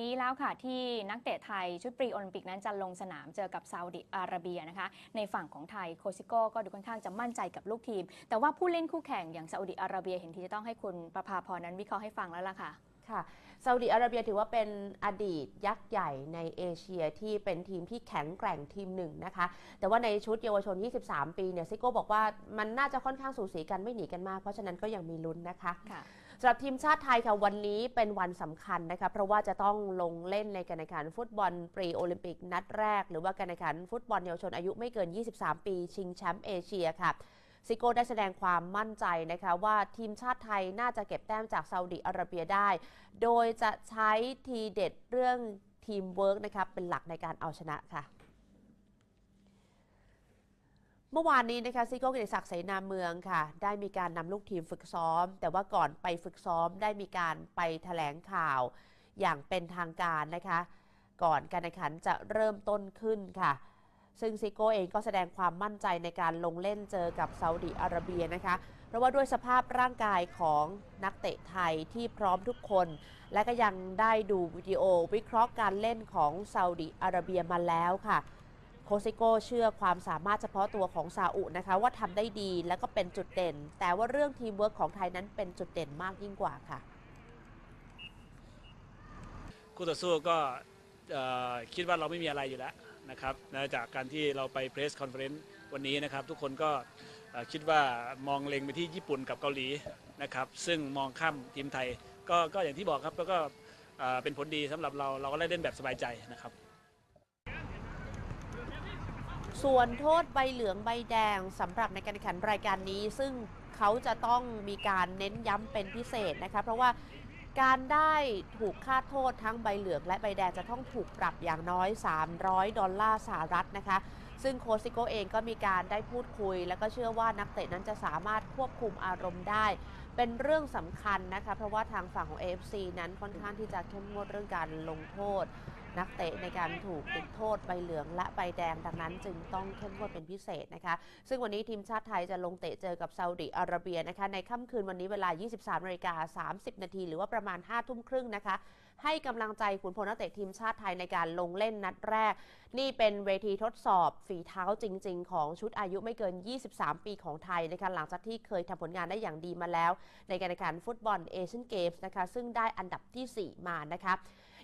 นี้แล้วค่ะที่นักเตะไทยชุดปรีโอลิมปิกนั้นจะลงสนามเจอกับซาอุดิอาระเบียนะคะ ในฝั่งของไทยโคซิโก้ก็ดูค่อนข้างจะมั่นใจกับลูกทีม แต่ว่าผู้เล่นคู่แข่งอย่างซาอุดิอาระเบียเห็นทีจะต้องให้คุณประภาพรนั้นวิเคราะห์ให้ฟังแล้วล่ะค่ะค่ะซาอุดิอาระเบียถือว่าเป็นอดีตยักษ์ใหญ่ในเอเชียที่เป็นทีมที่แข็งแกร่งทีมหนึ่งนะคะ แต่ว่าในชุดเยาวชน 23 ปีเนี่ยซิโก้บอกว่ามันน่าจะค่อนข้างสูสีกันไม่หนีกันมาก เพราะฉะนั้นก็ยังมีลุ้นนะคะค่ะ สำหรับทีมชาติไทยค่ะวันนี้เป็นวันสำคัญนะคะเพราะว่าจะต้องลงเล่นในการแข่งขันฟุตบอลปรีโอลิมปิกนัดแรก หรือว่าการแข่งขันฟุตบอลเยาวชนอายุไม่เกิน 23 ปีชิงแชมป์เอเชียค่ะซิโก้ได้แสดงความมั่นใจนะคะว่าทีมชาติไทยน่าจะเก็บแต้มจากซาอุดิอาระเบียได้ โดยจะใช้ทีเด็ดเรื่องทีมเวิร์กนะคะเป็นหลักในการเอาชนะค่ะ เมื่อวานนี้นะคะซิโก้กิติศักดิ์เสนาเมืองค่ะ ได้มีการนำลูกทีมฝึกซ้อม แต่ว่าก่อนไปฝึกซ้อมได้มีการไปแถลงข่าว อย่างเป็นทางการนะคะ ก่อนการแข่งขันจะเริ่มต้นขึ้นค่ะ ซึ่งซิโก้เองก็แสดงความมั่นใจในการลงเล่นเจอกับซาอุดิอาระเบียนะคะ เพราะว่าด้วยสภาพร่างกายของนักเตะไทยที่พร้อมทุกคน และก็ยังได้ดูวิดีโอวิเคราะห์การเล่นของซาอุดิอาระเบียมาแล้วค่ะ คซิโก้เชื่อความสามารถเฉพาะตัวของซาอุนะคะ ว่าทำได้ดีและก็เป็นจุดเด่น แต่ว่าเรื่องทีมเวิร์กของไทยนั้นเป็นจุดเด่นมากยิ่งกว่าค่ะ คู่ต่อสู้ก็คิดว่าเราไม่มีอะไรอยู่แล้วนะครับจากการที่เราไปเพรสคอนเฟอเรนซ์วันนี้นะครับ ทุกคนก็คิดว่ามองเล็งไปที่ญี่ปุ่นกับเกาหลีนะครับ ซึ่งมองข้ามทีมไทยก็ก็อย่างที่บอกครับ แล้วก็เอ่อเป็นผลดีสำหรับเราเราก็ได้เล่นแบบสบายใจนะครับ ส่วนโทษใบเหลืองใบแดงสำหรับในการแข่งขันรายการนี้ ซึ่งเขาจะต้องมีการเน้นย้ำเป็นพิเศษนะคะเพราะว่าการได้ถูกค่าโทษทั้งใบเหลืองและใบแดงจะต้องถูกปรับอย่างน้อย 300 ดอลลาร์สหรัฐนะคะ ซึ่งโคชซิโกเองก็มีการได้พูดคุย แล้วก็เชื่อว่านักเตะนั้นจะสามารถควบคุมอารมณ์ได้ เป็นเรื่องสำคัญนะคะ เพราะว่าทางฝั่งของ AFC นั้นค่อนข้างที่จะเข้มงวดเรื่องการลงโทษ นักเตะในการถูกติดโทษใบเหลืองและใบแดง ดังนั้นจึงต้องเข้มงวดเป็นพิเศษนะคะ ซึ่งวันนี้ทีมชาติไทยจะลงเตะเจอกับซาอุดิอาระเบียนะคะ ในค่ำคืนวันนี้เวลา 23นาฬิกา30 นาที หรือว่าประมาณ 5 ทุ่มครึ่งนะคะ ให้กำลังใจขุนพลนักเตะทีมชาติไทยในการลงเล่นนัดแรก นี่เป็นเวทีทดสอบฝีเท้าจริง ๆ ของชุดอายุไม่เกิน 23 ปีของไทยนะคะหลังจากที่เคยทำผลงานได้อย่างดีมาแล้ว ในการแข่งขันฟุตบอลเอเชียนเกมส์นะคะซึ่งได้อันดับทีสี่4 มานะคะ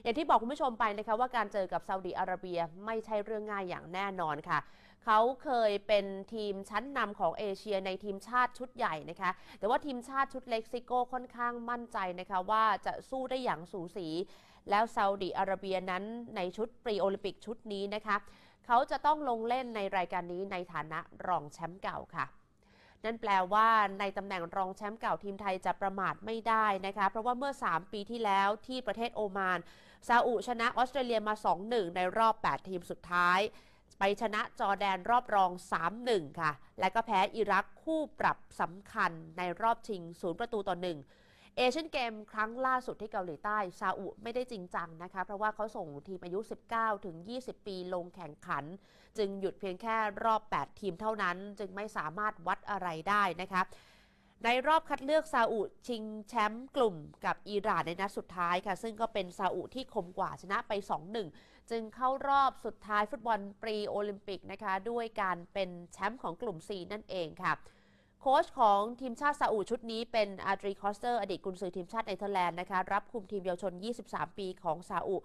อย่างที่บอกคุณผู้ชมไปนะคะว่าการเจอกับซาอุดิอาระเบียไม่ใช่เรื่องง่ายอย่างแน่นอนค่ะ เขาเคยเป็นทีมชั้นนำของเอเชียในทีมชาติชุดใหญ่นะคะ แต่ว่าทีมชาติชุดเล็กซิโก้ค่อนข้างมั่นใจนะคะว่าจะสู้ได้อย่างสูสี แล้วซาอุดิอาระเบียนั้นในชุดปรีโอลิมปิกชุดนี้นะคะ เขาจะต้องลงเล่นในรายการนี้ในฐานะรองแชมป์เก่าค่ะ นั่นแปลว่าในตำแหน่งรองแชมป์เก่าทีมไทยจะประมาทไม่ได้นะคะ เพราะว่าเมื่อ 3 ปีที่แล้วที่ประเทศโอมาน ซาอุชนะออสเตรเลียมา 2-1 ในรอบ 8 ทีมสุดท้าย ไปชนะจอร์แดนรอบรอง 3-1 ค่ะ และก็แพ้อิรักคู่ปรับสำคัญในรอบชิง 0 ประตูต่อ 1 เอเชียนเกมครั้งล่าสุดที่เกาหลีใต้ ซาอุไม่ได้จริงจังนะคะ เพราะว่าเขาส่งทีมอายุ 19 ถึง 20 ปีลงแข่งขัน จึงหยุดเพียงแค่รอบ 8 ทีมเท่านั้น จึงไม่สามารถวัดอะไรได้นะคะในรอบคัดเลือกซาอุชิงแชมป์กลุ่มกับอิหร่านในนัดสุดท้ายค่ะ ซึ่งก็เป็นซาอุที่คมกว่าชนะไป 2-1 จึงเข้ารอบสุดท้ายฟุตบอลปรีโอลิมปิกนะคะ ด้วยการเป็นแชมป์ของกลุ่ม C นั่นเองค่ะ ค้ชของทีมชาติซาอุชุดนี้เป็นอาดรีคอสเตอร์อดีตกุนซือทีมชาติเนเธอร์แลนด์นะคะรับคุมทีมเยาวชน 23 ปีของซาอุ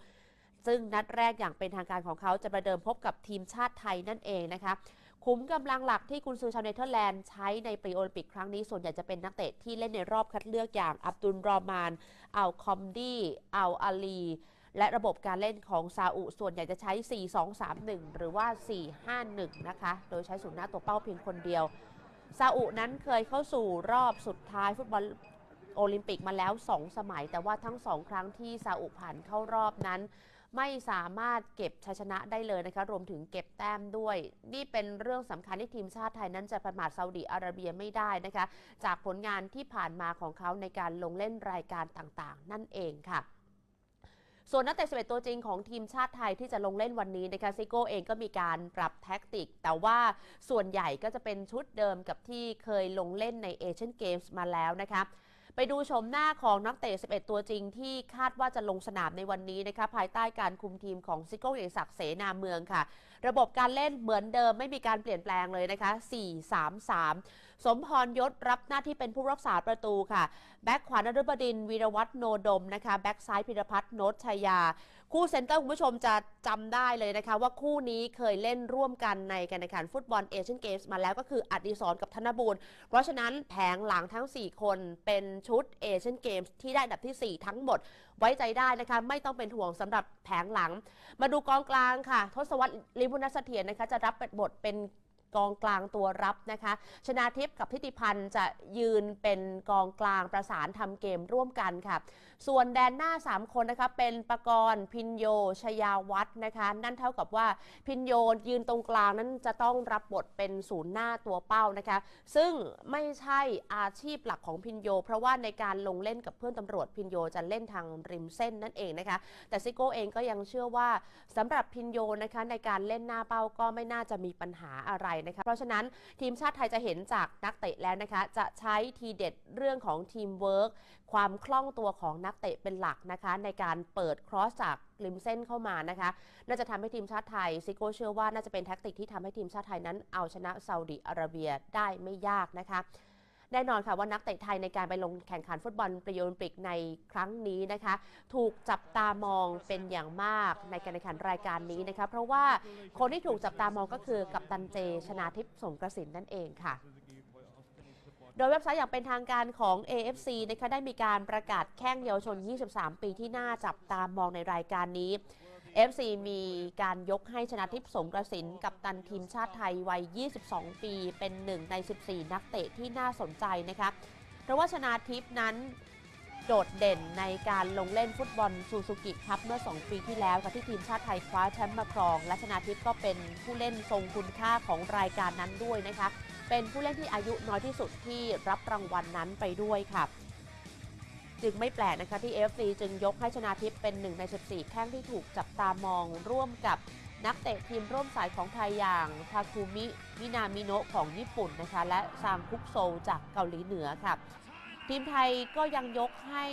ซึ่งนัดแรกอย่างเป็นทางการของเขาจะประเดิมพบกับทีมชาติไทยนั่นเองนะคะขุมกำลังหลักที่กุนซือชาวเนเธอร์แลนด์ใช้ในปรีโอลิมปิกครั้งนี้ส่วนใหญ่จะเป็นนักเตะที่เล่นในรอบคัดเลือกอย่างอับดุลรอมานอัลคอมดีอัลอาลีและระบบการเล่นของซาอุ ส่วนใหญ่จะใช้ 4-2-3-1 หรือว่า 4-5-1 นะคะ โดยใช้ศูนย์หน้าตัวเป้าเพียงคนเดียว ซาอุนั้นเคยเข้าสู่รอบสุดท้ายฟุตบอลโอลิมปิกมาแล้ว 2 สมัย แต่ว่าทั้ง 2 ครั้งที่ซาอุผ่านเข้ารอบนั้น ไม่สามารถเก็บชัยชนะได้เลยนะคะ รวมถึงเก็บแต้มด้วย นี่เป็นเรื่องสำคัญที่ทีมชาติไทยนั้นจะประมาทซาอุดิอาระเบียไม่ได้นะคะ จากผลงานที่ผ่านมาของเขาในการลงเล่นรายการต่างๆ นั่นเองค่ะ ส่วนนักเตะ11ตัวจริงของทีมชาติไทยที่จะลงเล่นวันนี้นะคะซิโก้เองก็มีการปรับแท็กติก แต่ว่าส่วนใหญ่ก็จะเป็นชุดเดิมกับที่เคยลงเล่นในเอเชียนเกมส์มาแล้วนะคะไปดูชมหน้าของนักเตะ 11 ตัวจริงที่คาดว่าจะลงสนามในวันนี้นะคะภายใต้การคุมทีมของซิโก้เอกศักดิ์เสนาเมืองค่ะ ระบบการเล่นเหมือนเดิมไม่มีการเปลี่ยนแปลงเลยนะคะ 4-3-3 สมพรยศรับหน้าที่เป็นผู้รักษาประตูค่ะ แบ็คขวานฤบดินวีรวัฒน์โนดมนะคะ แบ็คซ้ายพิรพัฒน์โนตชยา คู่เซนเตอร์คุณผู้ชมจะจำได้เลยนะคะ ว่าคู่นี้เคยเล่นร่วมกันในการแข่งขันฟุตบอลเอเชียนเกมส์มาแล้วก็คืออดิศรกับธนบูรณ์เพราะฉะนั้นแผงหลังทั้ง 4 คนเป็นชุดเอเชียนเกมส์ที่ได้อันดับทีสี่4 ทั้งหมดไว้ใจได้นะคะ ไม่ต้องเป็นห่วงสำหรับแผงหลัง มาดูกองกลางค่ะ ทศวรรษลิบุญเสเถียรนะคะจะรับบทเป็น กองกลางตัวรับนะคะ ชนาทิพย์กับทิติพันธ์จะยืนเป็นกองกลางประสานทำเกมร่วมกันค่ะ ส่วนแดนหน้า 3 คนนะคะ เป็นประกรณ์พินโยชยาวัฒน์นะคะ นั่นเท่ากับว่าพินโยยืนตรงกลางนั้นจะต้องรับบทเป็นศูนย์หน้าตัวเป้านะคะ ซึ่งไม่ใช่อาชีพหลักของพินโย เพราะว่าในการลงเล่นกับเพื่อนตำรวจพินโยจะเล่นทางริมเส้นนั่นเองนะคะ แต่ซิโก้เองก็ยังเชื่อว่าสำหรับพินโยนะคะในการเล่นหน้าเป้าก็ไม่น่าจะมีปัญหาอะไรนะคะเพราะฉะนั้นทีมชาติไทยจะเห็นจากนักเตะแล้วนะคะจะใช้ทีเด็ดเรื่องของทีมเวิร์กความคล่องตัวของนักเตะเป็นหลักนะคะในการเปิดครอสจากริมเส้นเข้ามานะคะ น่าจะทำให้ทีมชาติไทยซิโก้เชื่อว่าน่าจะเป็นแท็กติกที่ทำให้ทีมชาติไทยนั้นเอาชนะซาอุดิอาระเบียได้ไม่ยากนะคะ แน่นอนค่ะว่านักเตะไทยในการไปลงแข่งขันฟุตบอลปรีโอลิมปิกในครั้งนี้นะคะ ถูกจับตามองเป็นอย่างมากในการแข่งขันรายการนี้นะคะ เพราะว่าคนที่ถูกจับตามองก็คือกัปตันเจ ชนาทิพย์สงกระสินนั่นเองค่ะโดยเว็บไซต์อย่างเป็นทางการของ AFC นะคะได้มีการประกาศแข้งเยาวชน 23 ปีที่น่าจับตามองในรายการนี้ FC มีการยกให้ชนะทิพย์สงกระสินกับตันทีมชาติไทยวัย 22 ปี เป็นหนึ่งใน 14 นักเตะที่น่าสนใจนะคะเพราะว่าชนะทิพย์นั้นโดดเด่นในการลงเล่นฟุตบอลซูซูกิครับเมื่อ 2 ปีที่แล้วค่ะที่ทีมชาติไทยคว้าแชมป์มาครอง และชนะทิพย์ก็เป็นผู้เล่นทรงคุณค่าของรายการนั้นด้วยนะคะ เป็นผู้เล่นที่อายุน้อยที่สุดที่รับรางวัลนนั้นไปด้วยค่ะ จึงไม่แปลกนะคะที่ FC จึงยกให้ชนาทิพย์เป็นหนึ่งใน 14 แข้งที่ถูกจับตามองร่วมกับนักเตะทีมร่วมสายของไทยอย่างทาคุมิมินามิโนะของญี่ปุ่นนะคะและซางคุกโซจากเกาหลีเหนือค่ะทีมไทยก็ยังยกให้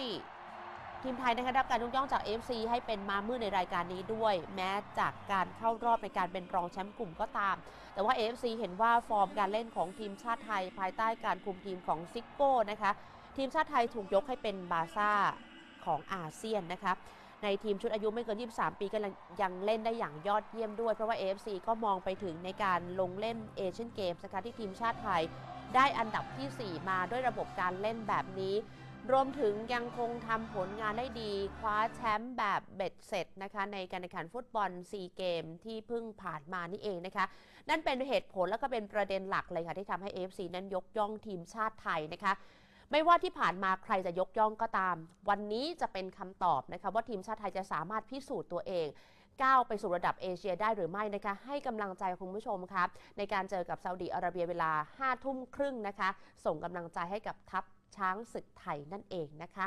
ทีมไทยนะคะได้รับการยกย่องจาก FC ให้เป็นมามืดในรายการนี้ด้วย แม้จากการเข้ารอบในการเป็นรองแชมป์กลุ่มก็ตาม แต่ว่า FC เห็นว่าฟอร์มการเล่นของทีมชาติไทย ภายใต้การคุมทีมของซิโก้นะคะทีมชาติไทยถูกยกให้เป็นบาซ่าของอาเซียนนะคะในทีมชุดอายุไม่เกิน 23 ปีก็ยังเล่นได้อย่างยอดเยี่ยมด้วย เพราะว่า AFC ก็มองไปถึงในการลงเล่นเอเชียนเกมส์นะคะที่ทีมชาติไทย ได้อันดับทีสี่4 มาด้วยระบบการเล่นแบบนี้ รวมถึงยังคงทำผลงานได้ดีคว้าแชมป์แบบเบ็ดเสร็จนะคะในการแข่งขันฟุตบอลซีเกมที่เพิ่งผ่านมานี่เองนะคะ นั่นเป็นเหตุผลและก็เป็นประเด็นหลักเลยค่ะ ที่ทำให้ AFC นั้นยกย่องทีมชาติไทยนะคะไม่ว่าที่ผ่านมาใครจะยกย่องก็ตาม วันนี้จะเป็นคำตอบนะคะว่าทีมชาติไทยจะสามารถพิสูจน์ตัวเอง ก้าวไปสู่ระดับเอเชียได้หรือไม่นะคะ ให้กำลังใจคุณผู้ชมครับ ในการเจอกับซาอุดิอาระเบียเวลา5ทุ่มครึ่งนะคะ ส่งกำลังใจให้กับทัพ ช้างศึกไทยนั่นเองนะคะ